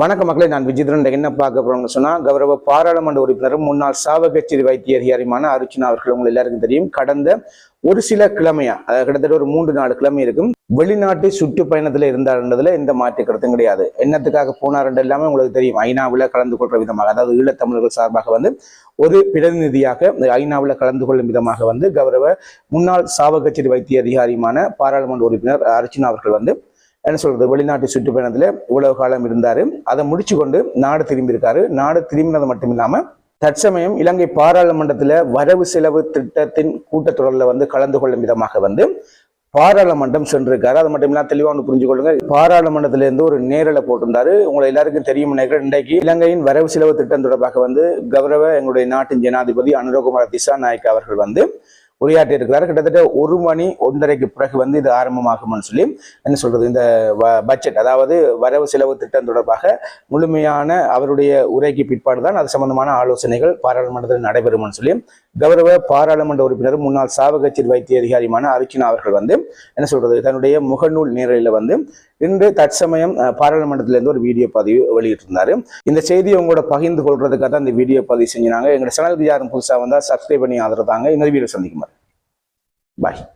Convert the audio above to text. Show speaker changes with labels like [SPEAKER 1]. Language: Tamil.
[SPEAKER 1] வணக்க மக்களே நான் விஜித்ரன். என்ன பார்க்க போறோம்னு சொன்னா கௌரவ பாராளுமன்ற உறுப்பினரும் முன்னாள் சாவகச்சேரி வைத்திய அதிகாரியுமான அருச்சினா அவர்கள் உங்களுக்கு எல்லாருக்கும் தெரியும். கடந்த ஒரு சில கிழமையா அதாவது கிட்டத்தட்ட ஒரு மூன்று நாலு கிழமை இருக்கும் வெளிநாட்டு சுற்றுப்பயணத்துல இருந்தாருன்றதுல எந்த மாற்று கருத்தும் கிடையாது. என்னத்துக்காக போனாருன்ற எல்லாமே உங்களுக்கு தெரியும். ஐநாவில் கலந்து கொள்ற விதமாக அதாவது ஈழத்தமிழர்கள் சார்பாக வந்து ஒரு பிரதிநிதியாக இந்த ஐநாவில் கலந்து கொள்ளும் விதமாக வந்து கௌரவ முன்னாள் சாவகச்சேரி வைத்திய அதிகாரியுமான பாராளுமன்ற உறுப்பினர் அர்ச்சனா அவர்கள் வந்து என்ன சொல்றது வெளிநாட்டு சுற்றுப்பயணத்துல இவ்வளவு காலம் இருந்தாரு. அதை முடிச்சு கொண்டு நாடு திரும்பியிருக்காரு. நாடு திரும்பினது மட்டும் இல்லாம தற்சமயம் இலங்கை பாராளுமன்றத்துல வரவு செலவு திட்டத்தின் கூட்டத்தொடரில் வந்து கலந்து கொள்ளும் விதமாக வந்து பாராளுமன்றம் சென்றிருக்காரு. அது மட்டும் இல்லாமல் தெளிவாக ஒன்று புரிஞ்சு கொள்ளுங்க பாராளுமன்றத்துல இருந்து ஒரு நேரலை போட்டிருந்தாரு. உங்களை எல்லாருக்கும் தெரியும் நினைக்கிறேன். இன்றைக்கு இலங்கையின் வரவு செலவு திட்டம் தொடர்பாக வந்து கௌரவ எங்களுடைய நாட்டின் ஜனாதிபதி அனுரகுமார் திசா நாயக் அவர்கள் வந்து உரையாற்றி இருக்கிறார். கிட்டத்தட்ட ஒரு மணி ஒன்றரைக்கு பிறகு வந்து இது ஆரம்பமாகும்னு சொல்லி என்ன சொல்றது இந்த பட்ஜெட் அதாவது வரவு செலவு திட்டம் தொடர்பாக முழுமையான அவருடைய உரைக்கு பிற்பாடு தான் அது சம்பந்தமான ஆலோசனைகள் பாராளுமன்றத்தில் நடைபெறும்னு சொல்லி கௌரவ பாராளுமன்ற உறுப்பினர் முன்னாள் சாவகச்சீர் வைத்திய அதிகாரியுமான அருச்சினா அவர்கள் வந்து என்ன சொல்றது தன்னுடைய முகநூல் நேரலில் வந்து இன்று தற்சமயம் பாராளுமன்றத்திலேருந்து பாராளுமன்றத்திலிருந்து ஒரு வீடியோ பதிவு வெளியிட்டிருந்தாரு. இந்த செய்தியை உங்களோட பகிர்ந்து கொள்றதுக்காக தான் இந்த வீடியோ பதிவு செஞ்சினாங்க. எங்களோட சேனலுக்கு யாரும் புதுசாக வந்தால் சப்ஸ்கிரைப் பண்ணி ஆதரவு தாங்க. இன்னொரு வீடியோ சந்திக்கும் Bye.